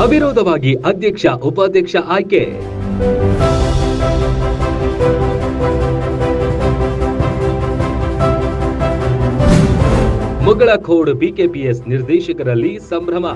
ಅವಿರೋಧವಾಗಿ ಅಧ್ಯಕ್ಷ, ಉಪಾಧ್ಯಕ್ಷ ಆಯ್ಕೆ. ಮುಗಳ ಖೋಡ್ ಬಿಕೆಪಿಎಸ್ ನಿರ್ದೇಶಕರಲ್ಲಿ ಸಂಭ್ರಮ.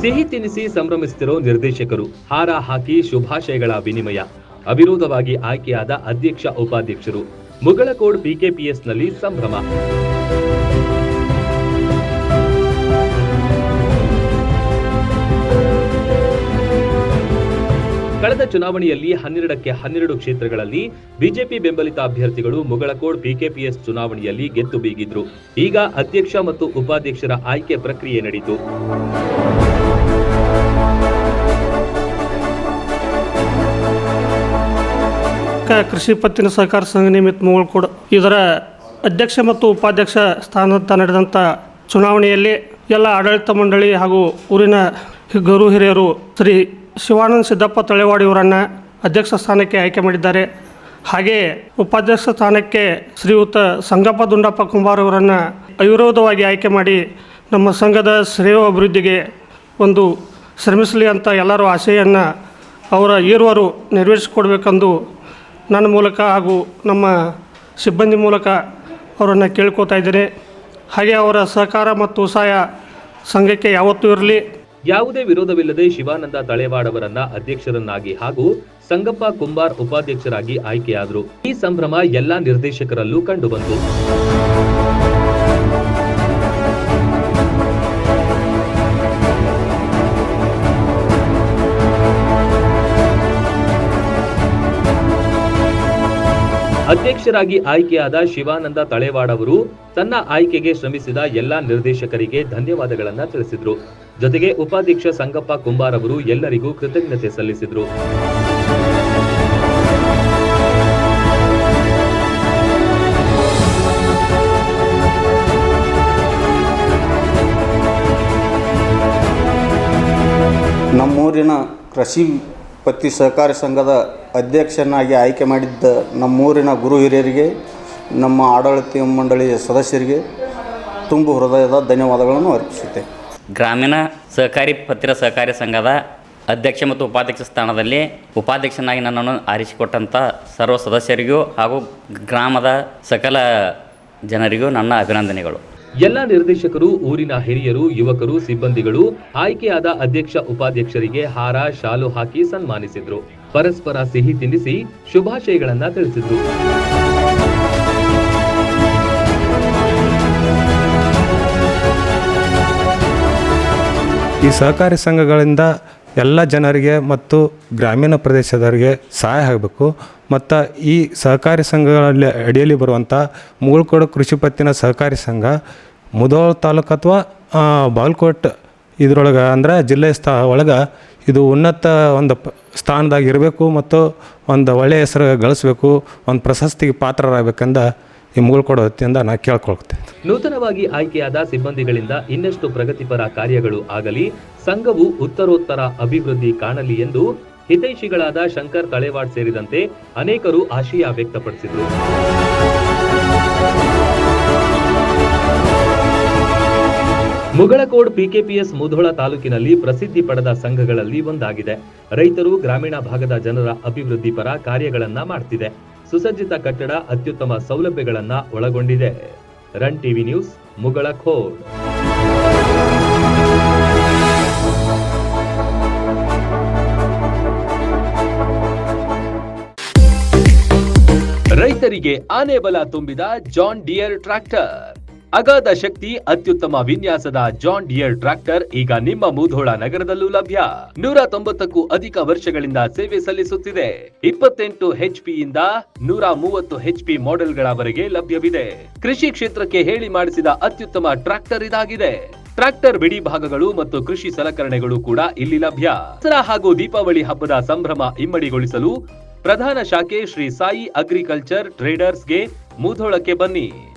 ಸಿಹಿ ತಿನಿಸಿ ಸಂಭ್ರಮಿಸುತ್ತಿರೋ ನಿರ್ದೇಶಕರು, ಹಾರ ಹಾಕಿ ಶುಭಾಶಯಗಳ ವಿನಿಮಯ. ಅವಿರೋಧವಾಗಿ ಆಯ್ಕೆಯಾದ ಅಧ್ಯಕ್ಷ, ಉಪಾಧ್ಯಕ್ಷರು ಮುಗಳಕೋಡ್ ಬಿಕೆಪಿಎಸ್ನಲ್ಲಿ ಸಂಭ್ರಮ. ಕಳೆದ ಚುನಾವಣೆಯಲ್ಲಿ ಹನ್ನೆರಡಕ್ಕೆ ಹನ್ನೆರಡು ಕ್ಷೇತ್ರಗಳಲ್ಲಿ ಬಿಜೆಪಿ ಬೆಂಬಲಿತ ಅಭ್ಯರ್ಥಿಗಳು ಮುಗಳಕೋಡ್ ಪಿಕೆಪಿಎಸ್ ಚುನಾವಣೆಯಲ್ಲಿ ಗೆದ್ದು ಬೀಗಿದ್ರು. ಈಗ ಅಧ್ಯಕ್ಷ ಮತ್ತು ಉಪಾಧ್ಯಕ್ಷರ ಆಯ್ಕೆ ಪ್ರಕ್ರಿಯೆ ನಡೆಯಿತು ಕೃಷಿ ಪತ್ತಿನ ಸಹಕಾರ ಸಂಘ ನಿಮಿತ್ ಮುಗಳಕೋಡ್. ಇದರ ಅಧ್ಯಕ್ಷ ಮತ್ತು ಉಪಾಧ್ಯಕ್ಷ ಸ್ಥಾನದ ನಡೆದಂಥ ಚುನಾವಣೆಯಲ್ಲಿ ಎಲ್ಲ ಆಡಳಿತ ಮಂಡಳಿ ಹಾಗೂ ಊರಿನ ಗರು ಹಿರಿಯರು ಶ್ರೀ ಶಿವಾನಂದ ಸಿದ್ದಪ್ಪ ತಳೆವಾಡಿ ಇವರನ್ನು ಅಧ್ಯಕ್ಷ ಸ್ಥಾನಕ್ಕೆ ಆಯ್ಕೆ ಮಾಡಿದ್ದಾರೆ. ಹಾಗೆಯೇ ಉಪಾಧ್ಯಕ್ಷ ಸ್ಥಾನಕ್ಕೆ ಶ್ರೀಯುತ ಸಂಗಪ್ಪ ದುಂಡಪ್ಪ ಕುಂಬಾರ್ ಅವರನ್ನು ಅವಿರೋಧವಾಗಿ ಆಯ್ಕೆ ಮಾಡಿ ನಮ್ಮ ಸಂಘದ ಶ್ರೇಯ ಅಭಿವೃದ್ಧಿಗೆ ಒಂದು ಶ್ರಮಿಸಲಿ ಅಂತ ಎಲ್ಲರೂ ಆಶೆಯನ್ನು ಅವರ ಏರುವರು ನೆರವೇರಿಸಿಕೊಡ್ಬೇಕೆಂದು ನನ್ನ ಮೂಲಕ ಹಾಗೂ ನಮ್ಮ ಸಿಬ್ಬಂದಿ ಮೂಲಕ ಅವರನ್ನು ಕೇಳ್ಕೊತಾ ಇದ್ದೇನೆ. ಹಾಗೆ ಅವರ ಸಹಕಾರ ಮತ್ತು ಸಹಾಯ ಸಂಘಕ್ಕೆ ಯಾವತ್ತೂ ಇರಲಿ. ಯಾವುದೇ ವಿರೋಧವಿಲ್ಲದೆ ಶಿವಾನಂದ ತಳೇವಾಡ್ ಅವರನ್ನ ಅಧ್ಯಕ್ಷರನ್ನಾಗಿ ಹಾಗೂ ಸಂಗಪ್ಪ ಕುಂಬಾರ್ ಉಪಾಧ್ಯಕ್ಷರಾಗಿ ಆಯ್ಕೆಯಾದರು. ಈ ಸಂಭ್ರಮ ಎಲ್ಲಾ ನಿರ್ದೇಶಕರಲ್ಲೂ ಕಂಡುಬಂತು. ಅಧ್ಯಕ್ಷರಾಗಿ ಆಯ್ಕೆಯಾದ ಶಿವಾನಂದ ತಳೇವಾಡ ಅವರು ತನ್ನ ಆಯ್ಕೆಗೆ ಶ್ರಮಿಸಿದ ಎಲ್ಲಾ ನಿರ್ದೇಶಕರಿಗೆ ಧನ್ಯವಾದಗಳನ್ನು ತಿಳಿಸಿದರು. ಜೊತೆಗೆ ಉಪಾಧ್ಯಕ್ಷ ಸಂಗಪ್ಪ ಕುಂಬಾರ್ ಅವರು ಎಲ್ಲರಿಗೂ ಕೃತಜ್ಞತೆ ಸಲ್ಲಿಸಿದ್ರು. ನಮ್ಮೂರಿನ ಕೃಷಿ ಪತ್ತಿ ಸಹಕಾರಿ ಸಂಘದ ಅಧ್ಯಕ್ಷನಾಗಿ ಆಯ್ಕೆ ಮಾಡಿದ್ದ ನಮ್ಮೂರಿನ ಗುರು ಹಿರಿಯರಿಗೆ ನಮ್ಮ ಆಡಳಿತ ಮಂಡಳಿಯ ಸದಸ್ಯರಿಗೆ ತುಂಬು ಹೃದಯದ ಧನ್ಯವಾದಗಳನ್ನು ಅರ್ಪಿಸುತ್ತೆ ಗ್ರಾಮೀಣ ಸಹಕಾರಿ ಪತ್ರ ಸಹಕಾರಿ ಸಂಘದ ಅಧ್ಯಕ್ಷ ಮತ್ತು ಉಪಾಧ್ಯಕ್ಷ ಸ್ಥಾನದಲ್ಲಿ ಉಪಾಧ್ಯಕ್ಷನಾಗಿ ನನ್ನನ್ನು ಆರಿಸಿಕೊಟ್ಟಂಥ ಸರ್ವ ಸದಸ್ಯರಿಗೂ ಹಾಗೂ ಗ್ರಾಮದ ಸಕಲ ಜನರಿಗೂ ನನ್ನ ಅಭಿನಂದನೆಗಳು. ಎಲ್ಲ ನಿರ್ದೇಶಕರು ಊರಿನ ಹಿರಿಯರು ಯುವಕರು ಸಿಬ್ಬಂದಿಗಳು ಆಯ್ಕೆಯಾದ ಅಧ್ಯಕ್ಷ ಉಪಾಧ್ಯಕ್ಷರಿಗೆ ಹಾರ ಶಾಲು ಹಾಕಿ ಸನ್ಮಾನಿಸಿದ್ರು. ಪರಸ್ಪರ ಸಿಹಿ ತಿನ್ನಿಸಿ ಶುಭಾಶಯಗಳನ್ನ ತಿಳಿಸಿದ್ರು ಈ ಸಹಕಾರಿ ಸಂಘಗಳಿಂದ ಎಲ್ಲ ಜನರಿಗೆ ಮತ್ತು ಗ್ರಾಮೀಣ ಪ್ರದೇಶದವರಿಗೆ ಸಹಾಯ ಆಗಬೇಕು. ಮತ್ತು ಈ ಸಹಕಾರಿ ಸಂಘಗಳಲ್ಲಿ ಅಡಿಯಲ್ಲಿ ಬರುವಂಥ ಮುಗುಳ್ಕೋಡು ಕೃಷಿ ಪತ್ತಿನ ಸಹಕಾರಿ ಸಂಘ ಮುಧೋಳ ತಾಲೂಕು ಅಥವಾ ಬಾಗಲಕೋಟ್ ಇದ್ರೊಳಗೆ ಅಂದ್ರೆ ಜಿಲ್ಲೆ ಸ್ಥಾ ಒಳಗೆ ಇದು ಉನ್ನತ ಒಂದು ಸ್ಥಾನದಾಗ ಇರಬೇಕು ಮತ್ತು ಒಂದು ಒಳ್ಳೆಯ ಹೆಸರು ಗಳಿಸ್ಬೇಕು, ಒಂದು ಪ್ರಶಸ್ತಿಗೆ ಪಾತ್ರರಾಗಬೇಕಂದ ಈ ಮುಗಳು ಕೊಡೋ ಹೊತ್ತಿಂದ ನಾ ಕೇಳ್ಕೊಳ್ತೇನೆ. ನೂತನವಾಗಿ ಆಯ್ಕೆಯಾದ ಸಿಬ್ಬಂದಿಗಳಿಂದ ಇನ್ನಷ್ಟು ಪ್ರಗತಿಪರ ಕಾರ್ಯಗಳು ಆಗಲಿ, ಸಂಘವು ಉತ್ತರೋತ್ತರ ಅಭಿವೃದ್ಧಿ ಕಾಣಲಿ ಎಂದು ಹಿತೈಷಿಗಳಾದ ಶಂಕರ್ ತಳೆವಾಡ್ ಸೇರಿದಂತೆ ಅನೇಕರು ಆಶಯ ವ್ಯಕ್ತಪಡಿಸಿದರು. ಮುಗಳಕೋಡ್ ಪಿಕೆಪಿಎಸ್ ಮುಧೋಳ ತಾಲೂಕಿನಲ್ಲಿ ಪ್ರಸಿದ್ಧಿ ಪಡೆದ ಸಂಘಗಳಲ್ಲಿ ಒಂದಾಗಿದೆ. ರೈತರು ಗ್ರಾಮೀಣ ಭಾಗದ ಜನರ ಅಭಿವೃದ್ಧಿ ಪರ ಕಾರ್ಯಗಳನ್ನ ಮಾಡ್ತಿದೆ. ಸುಸಜ್ಜಿತ ಕಟ್ಟಡ ಅತ್ಯುತ್ತಮ ಸೌಲಭ್ಯಗಳನ್ನ ಒಳಗೊಂಡಿದೆ. ರನ್ ಟಿವಿ ನ್ಯೂಸ್ ಮುಗಳಖೋಡ್ ರೈತರಿಗೆ ಆನೆ ಬಲ ತುಂಬಿದ ಜಾನ್ ಡಿಯರ್ ಟ್ರ್ಯಾಕ್ಟರ್. ಅಗಾಧ ಶಕ್ತಿ, ಅತ್ಯುತ್ತಮ ವಿನ್ಯಾಸದ ಜಾನ್ ಡಿಯರ್ ಟ್ರ್ಯಾಕ್ಟರ್ ಈಗ ನಿಮ್ಮ ಮುಧೋಳ ನಗರದಲ್ಲೂ ಲಭ್ಯ. ನೂರ ತೊಂಬತ್ತಕ್ಕೂ ಅಧಿಕ ವರ್ಷಗಳಿಂದ ಸೇವೆ ಸಲ್ಲಿಸುತ್ತಿದೆ. ಇಪ್ಪತ್ತೆಂಟು ಹೆಚ್ ಇಂದ ನೂರ ಮೂವತ್ತು ಹೆಚ್ಪಿ ಮಾಡೆಲ್ಗಳವರೆಗೆ ಲಭ್ಯವಿದೆ. ಕೃಷಿ ಕ್ಷೇತ್ರಕ್ಕೆ ಹೇಳಿ ಮಾಡಿಸಿದ ಅತ್ಯುತ್ತಮ ಟ್ರ್ಯಾಕ್ಟರ್ ಇದಾಗಿದೆ. ಟ್ರ್ಯಾಕ್ಟರ್ ಬಿಡಿ ಭಾಗಗಳು ಮತ್ತು ಕೃಷಿ ಸಲಕರಣೆಗಳು ಕೂಡ ಇಲ್ಲಿ ಲಭ್ಯ. ದಸರಾ ಹಾಗೂ ದೀಪಾವಳಿ ಹಬ್ಬದ ಸಂಭ್ರಮ ಇಮ್ಮಡಿಗೊಳಿಸಲು ಪ್ರಧಾನ ಶಾಖೆ ಶ್ರೀ ಸಾಯಿ ಅಗ್ರಿಕಲ್ಚರ್ ಟ್ರೇಡರ್ಸ್ಗೆ ಮೂಧೋಳಕ್ಕೆ ಬನ್ನಿ.